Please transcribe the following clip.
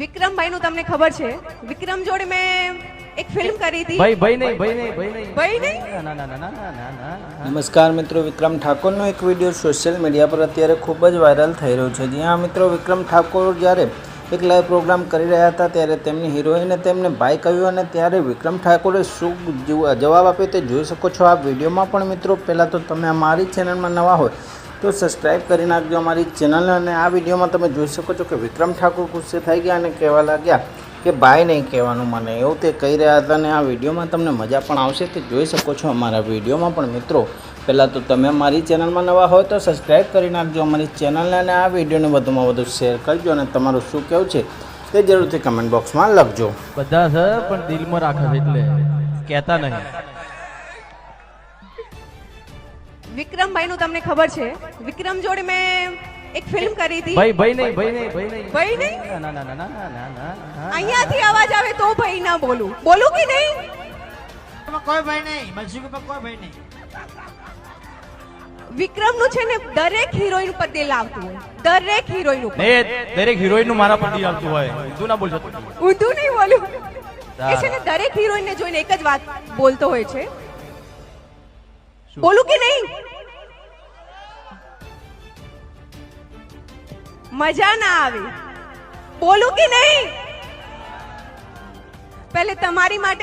વિક્રમભાઈનું તમને ખબર છે. વિક્રમ જોડે મેં એક ફિલ્મ કરી હતી. ભાઈ ભાઈ નહીં ભાઈ નહીં ભાઈ નહીં. ભાઈ નહીં? નમસ્કાર મિત્રો વિક્રમ ઠાકોરનો એક વીડિયો સોશિયલ મીડિયા પર અત્યારે ખૂબ જ વાયરલ થઈ રહ્યો છે. જ્યાં મિત્રો વિક્રમ ઠાકોર જ્યારે એક લાઈવ પ્રોગ્રામ કરી રહ્યા હતા ત્યારે તેમની હિરોઈને તેમને ભાઈ કહ્યું અને ત્યારે વિક્રમ ઠાકોરે શું જવાબ આપ્યો તે જોઈ શકો છો. આ વિડીયોમાં પણ મિત્રો પહેલાં તો તમે અમારી ચેનલમાં નવા હોય તો સબસ્ક્રાઈબ કરી નાખજો અમારી ચેનલને અને આ વિડીયોમાં તમે જોઈ શકો છો કે વિક્રમ ઠાકોર ગુસ્સે થઈ ગયા અને કહેવા લાગ્યા કે ભાઈ નહીં કહેવાનું મને. એવું તે કહી રહ્યા હતા અને આ વિડીયોમાં તમને મજા પણ આવશે તે જોઈ શકો છો અમારા વિડીયોમાં. પણ મિત્રો, પહેલાં તો તમે અમારી ચેનલમાં નવા હોય તો સબસ્ક્રાઈબ કરી નાખજો અમારી ચેનલને અને આ વિડીયોને વધુમાં વધુ શેર કરજો અને તમારું શું કહેવું છે તે જરૂરથી કમેન્ટ બોક્સમાં લખજો. બધા છે, પણ દિલમાં રાખે એટલે કહેતા નહીં. વિક્રમભાઈનું તમને ખબર છે. વિક્રમ જોડે મેં એક ફિલ્મ કરી હતી. ભાઈ ભાઈ નહીં ભાઈ નહીં ભાઈ નહીં. ભાઈ નહીં? ના ના ના ના ના ના અહીંયાથી અવાજ આવે તો ભાઈ ના બોલું. બોલું કે નહીં? કોઈ ભાઈ નહીં. મનસુખ કોઈ ભાઈ નહીં. વિક્રમનું છે ને દરેક હિરોઈન ઉપર દિલ આવતું હોય. દરેક હિરોઈન ઉપર. દરેક હિરોઈનનું મારા પર દિલ આવતું હોય. ઊંધું ના બોલજો ઊંધું નહીં બોલું. એ છે ને. દરેક હિરોઈન ને જોઈને એક જ વાત બોલતો હોય છે. બોલું કે નહીં? મજા ના આવે. બોલું કે નહીં? પહેલે તમારી માટે